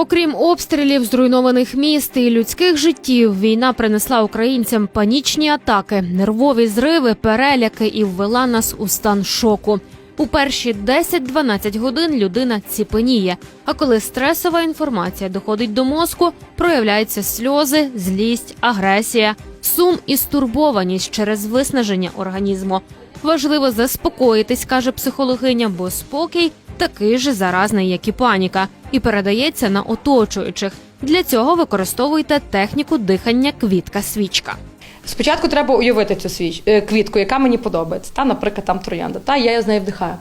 Окрім обстрілів, зруйнованих міст і людських життів, війна принесла українцям панічні атаки, нервові зриви, переляки і ввела нас у стан шоку. У перші 10-12 годин людина ціпеніє. А коли стресова інформація доходить до мозку, проявляються сльози, злість, агресія, сум і стурбованість через виснаження організму. Важливо заспокоїтись, каже психологиня, бо спокій такий же заразний, як і паніка, і передається на оточуючих. Для цього використовуйте техніку дихання квітка-свічка. Спочатку треба уявити цю свіч, е, квітку, яка мені подобається. Та, наприклад, там троянда. Та, я з нею вдихаю.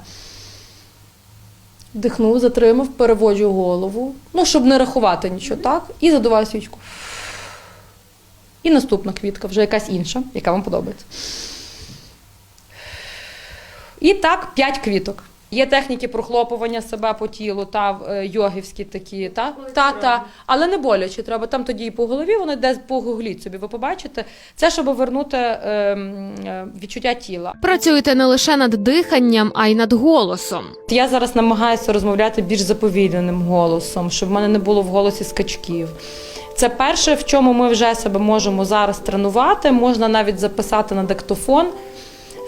Вдихнув, затримав, переводжу голову, ну, щоб не рахувати нічого, так? І задуваю свічку. І наступна квітка, вже якась інша, яка вам подобається. І так, п'ять квіток. Є техніки прохлопування себе по тілу, та е, йогівські такі, та, та, та, але не боляче треба. Там тоді і по голові, воно йде по гугліть собі. Ви побачите. Це щоб вернути е, е, відчуття тіла. Працюйте не лише над диханням, а й над голосом. Я зараз намагаюся розмовляти більш заповільненим голосом, щоб в мене не було в голосі скачків. Це перше, в чому ми вже себе можемо зараз тренувати. Можна навіть записати на диктофон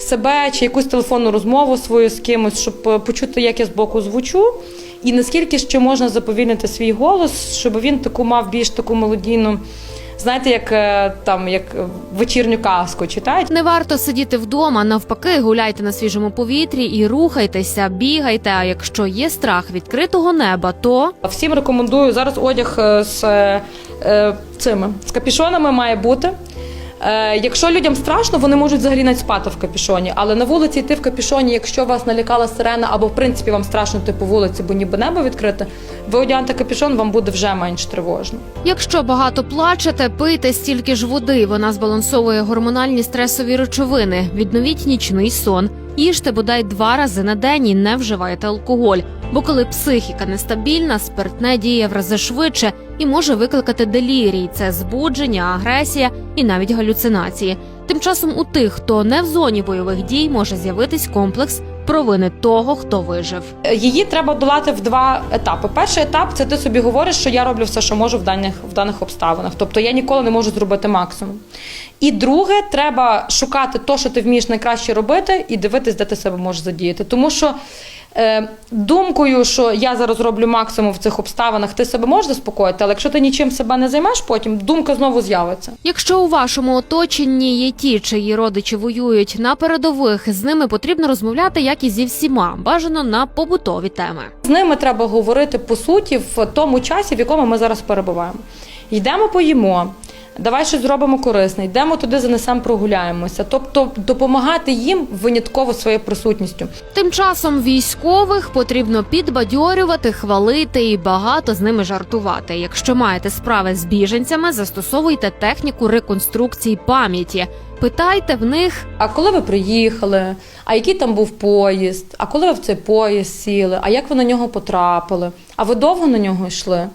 себе чи якусь телефонну розмову свою з кимось, щоб е, почути, як я збоку звучу, і наскільки ще можна заповільнити свій голос, щоб він таку мав більш таку мелодійну, знаєте, як е, там як вечірню казку читають. Не варто сидіти вдома, навпаки, гуляйте на свіжому повітрі і рухайтеся, бігайте. А якщо є страх відкритого неба, то Всім рекомендую зараз одяг е, з цими з капішонами має бути. Е, якщо людям страшно, вони можуть взагалі навіть спати в капішоні, але на вулиці йти в капішоні, якщо вас налякала сирена, або в принципі вам страшно йти по вулиці, бо ніби небо відкрите, ви одягнете капішон, вам буде вже менш тривожно. Якщо багато плачете, пийте стільки ж води. Вона збалансовує гормональні стресові речовини. Відновіть нічний сон. Їжте бодай два рази на день і не вживайте алкоголь. Бо коли психіка нестабільна, спиртне діє в рази швидше і може викликати делірій. Це збудження, агресія і навіть галюцинації. Тим часом у тих, хто не в зоні бойових дій, може з'явитись комплекс провини того, хто вижив. Її треба долати в два етапи. Перший етап це ти собі говориш, що я роблю все, що можу в даних в даних обставинах. Тобто я ніколи не можу зробити максимум. І друге, треба шукати те, що ти вмієш найкраще робити, і дивитись, де ти себе можеш задіяти. Тому що думкою, що я зараз роблю максимум в цих обставинах, ти себе можеш заспокоїти, але якщо ти нічим себе не займеш, потім думка знову з'явиться. Якщо у вашому оточенні є ті, чиї родичі воюють на передових, з ними потрібно розмовляти як і зі всіма, бажано на побутові теми. З ними треба говорити по суті в тому часі, в якому ми зараз перебуваємо. Йдемо поїмо. Давай щось зробимо корисне, йдемо туди, занесемо, прогуляємося. Тобто допомагати їм винятково своєю присутністю. Тим часом військових потрібно підбадьорювати, хвалити і багато з ними жартувати. Якщо маєте справи з біженцями, застосовуйте техніку реконструкції пам'яті. Питайте в них, А коли ви приїхали? А який там був поїзд? А коли ви в цей поїзд сіли? А як ви на нього потрапили? А ви довго на нього йшли?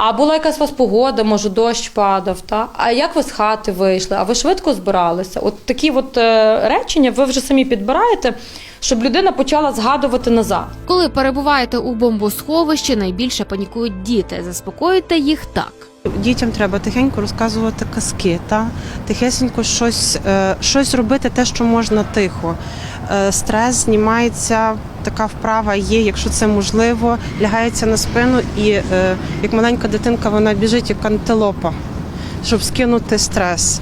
А була якась у вас погода, може дощ падав, та? а як ви з хати вийшли? А ви швидко збиралися? От такі от е, речення ви вже самі підбираєте, щоб людина почала згадувати назад. коли перебуваєте у бомбосховищі, найбільше панікують діти. Заспокоїте їх так. Дітям треба тихенько розказувати казки, та тихесенько щось, е, щось робити, те, що можна тихо. Е, Стрес знімається, така вправа є, якщо це можливо, лягається на спину і е, як маленька дитинка вона біжить як антилопа, щоб скинути стрес.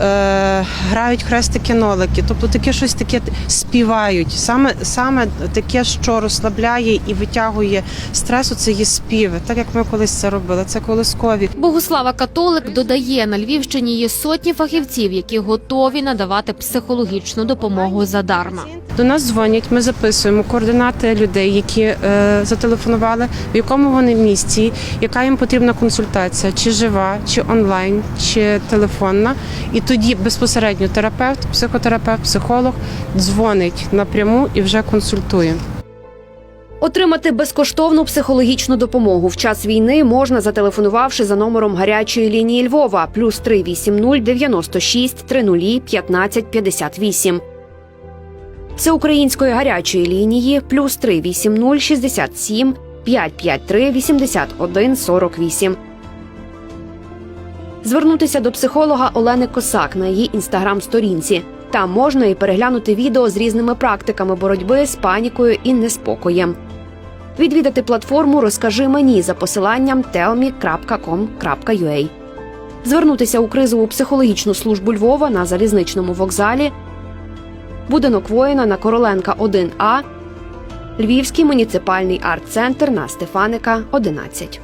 Е, грають хрестики-нолики, тобто таке щось таке співають. Саме, саме таке, що розслабляє і витягує стресу, це є співи, так як ми колись це робили. Це колискові. Богуслава Католик додає, на Львівщині є сотні фахівців, які готові надавати психологічну допомогу задарма. До нас дзвонять, ми записуємо координати людей, які е, зателефонували, в якому вони місці, яка їм потрібна консультація, чи жива, чи онлайн, чи телефонна. І тоді безпосередньо терапевт, психотерапевт, психолог дзвонить напряму і вже консультує. Отримати безкоштовну психологічну допомогу в час війни можна, зателефонувавши за номером гарячої лінії Львова плюс 380 96 30 15 58. Це української гарячої лінії плюс 380 67 553 81 48. Звернутися до психолога Олени Косак на її інстаграм-сторінці. Там можна і переглянути відео з різними практиками боротьби з панікою і неспокоєм. Відвідати платформу Розкажи мені за посиланням tellme.com.ua. Звернутися у кризову психологічну службу Львова на залізничному вокзалі, будинок воїна на Короленка 1А, Львівський муніципальний арт-центр на Стефаника 11.